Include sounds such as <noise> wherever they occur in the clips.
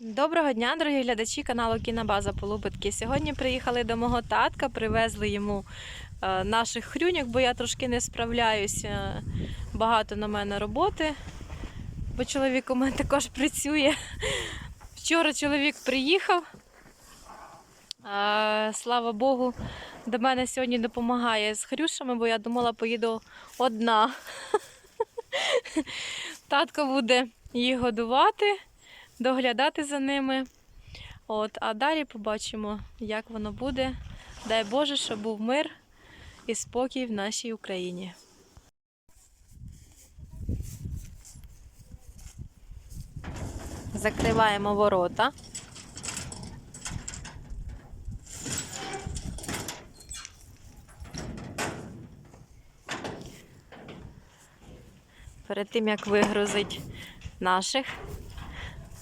Доброго дня, дорогі глядачі каналу Кінобаза Полубитки. Сьогодні приїхали до мого татка, привезли йому е, наших хрюньок, бо я трошки не справляюся. Багато на мене роботи, бо чоловік у мене також працює. Вчора чоловік приїхав. Е, слава Богу, до мене сьогодні допомагає з хрюшами, бо я думала, поїду одна. <laughs> Татко буде їх годувати доглядати за ними. От, а далі побачимо, як воно буде. Дай Боже, щоб був мир і спокій в нашій Україні. Закриваємо ворота. Перед тим як вигрузить наших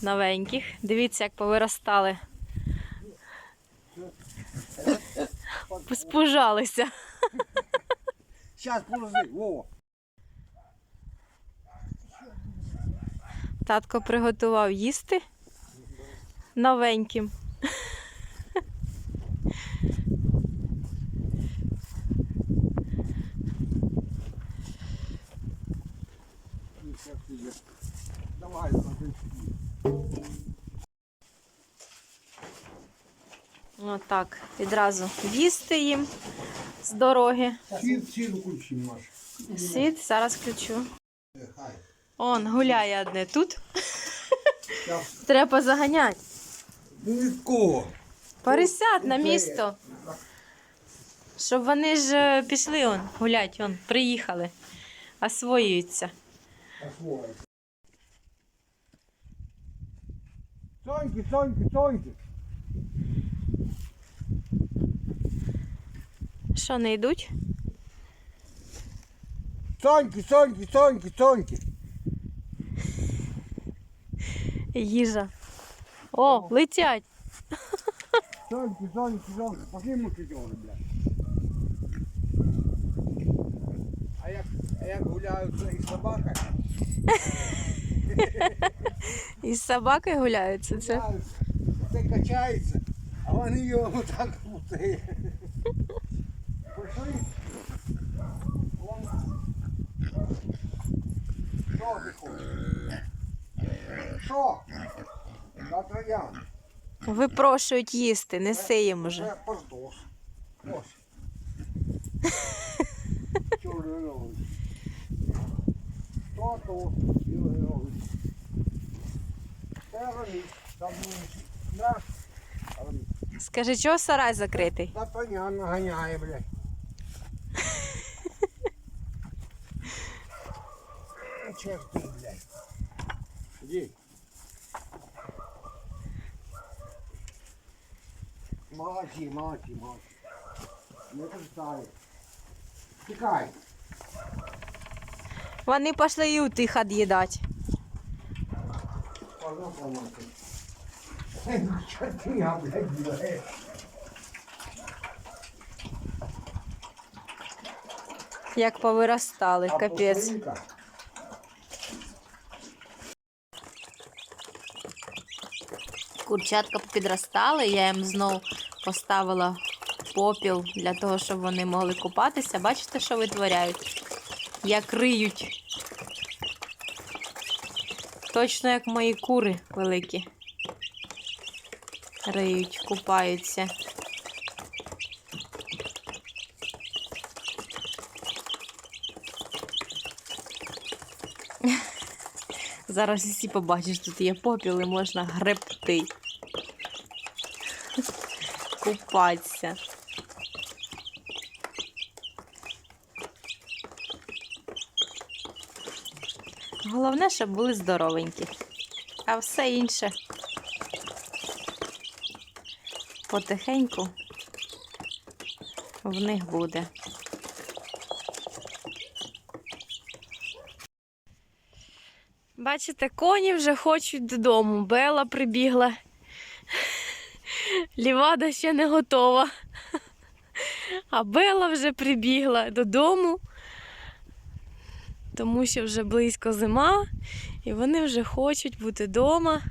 новеньких. Дивіться, як повиростали. Спужалися. Подожди, Вова. Татко приготував їсти новеньким. Сейчас Давай, смотри. Отак, відразу їсти їм з дороги. Сід, сіду ключі, Маш. Сід, зараз включу. Он гуляє одне тут. Треба заганяти. Ну від кого? Пересядь на місто. Щоб вони ж е, пішли он, гулять, он, приїхали, освоюються. Соньки, соньки, соньки. Що не йдуть? Соньки, соньки, соньки, соньки. Їжа. О, летять. Соньки, соньки, соньки. Пошли мушкетери, блядь. А як, а як гуляються із собакою? <laughs> Із собаки гуляються. Це Це качається, а вони його так. Пошли. Що ти хочеш? Що? На троян. випрошують їсти, неси їм уже. Поздос. Ось. <laughs> Чорний ровень. Що то? Ровень. Це роміт. Там на. Скажи, чого сарай закритий? Та троян наганяє, блядь. Черти, блядь. Іди. Молодці, молодці, молодці. Не пристає. Тікай. Вони пішли і у тих Пардон, помогти. Черти, я, блядь, блядь. Як повиростали, капець. Курчатка підростали, я їм знов поставила попіл для того, щоб вони могли купатися. Бачите, що витворяють? Як риють. Точно як мої кури великі. Риють, купаються. Зараз всі побачиш, тут є попіл і можна гребти. Купатися. Головне, щоб були здоровенькі. А все інше потихеньку в них буде. Бачите, коні вже хочуть додому. Бела прибігла. Лівада ще не готова. А Бела вже прибігла додому, тому що вже близько зима, і вони вже хочуть бути вдома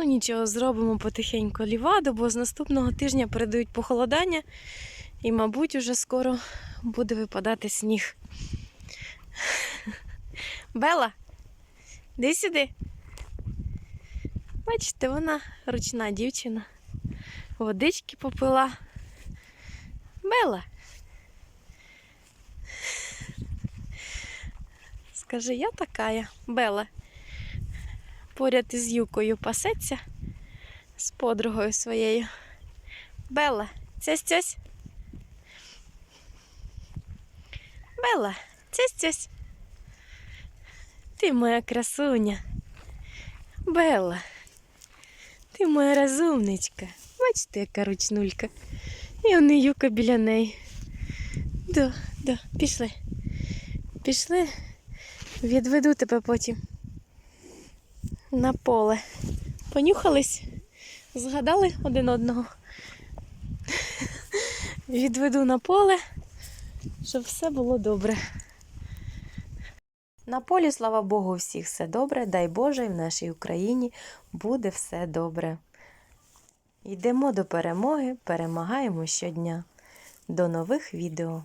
Ну нічого, зробимо потихеньку ліваду, бо з наступного тижня передають похолодання, і, мабуть, уже скоро буде випадати сніг. Бела, іди сюди. Бачите, вона ручна дівчина. Водички попила. Бела. Скажи, я такая, Бела. Поряд із Юкою пасеться з подругою своєю. Бела, цясь цясь. Бела, цясь цясь. Ти моя красуня. Бела. Ти моя розумничка. Бачите, яка ручнулька. І вони Юка біля неї. Да, да, пішли. Пішли. Відведу тебе потім на поле. Понюхались, згадали один одного. Відведу на поле, щоб все було добре. На полі, слава Богу, всіх все добре. Дай Боже, і в нашій Україні буде все добре. Йдемо до перемоги, перемагаємо щодня. До нових відео!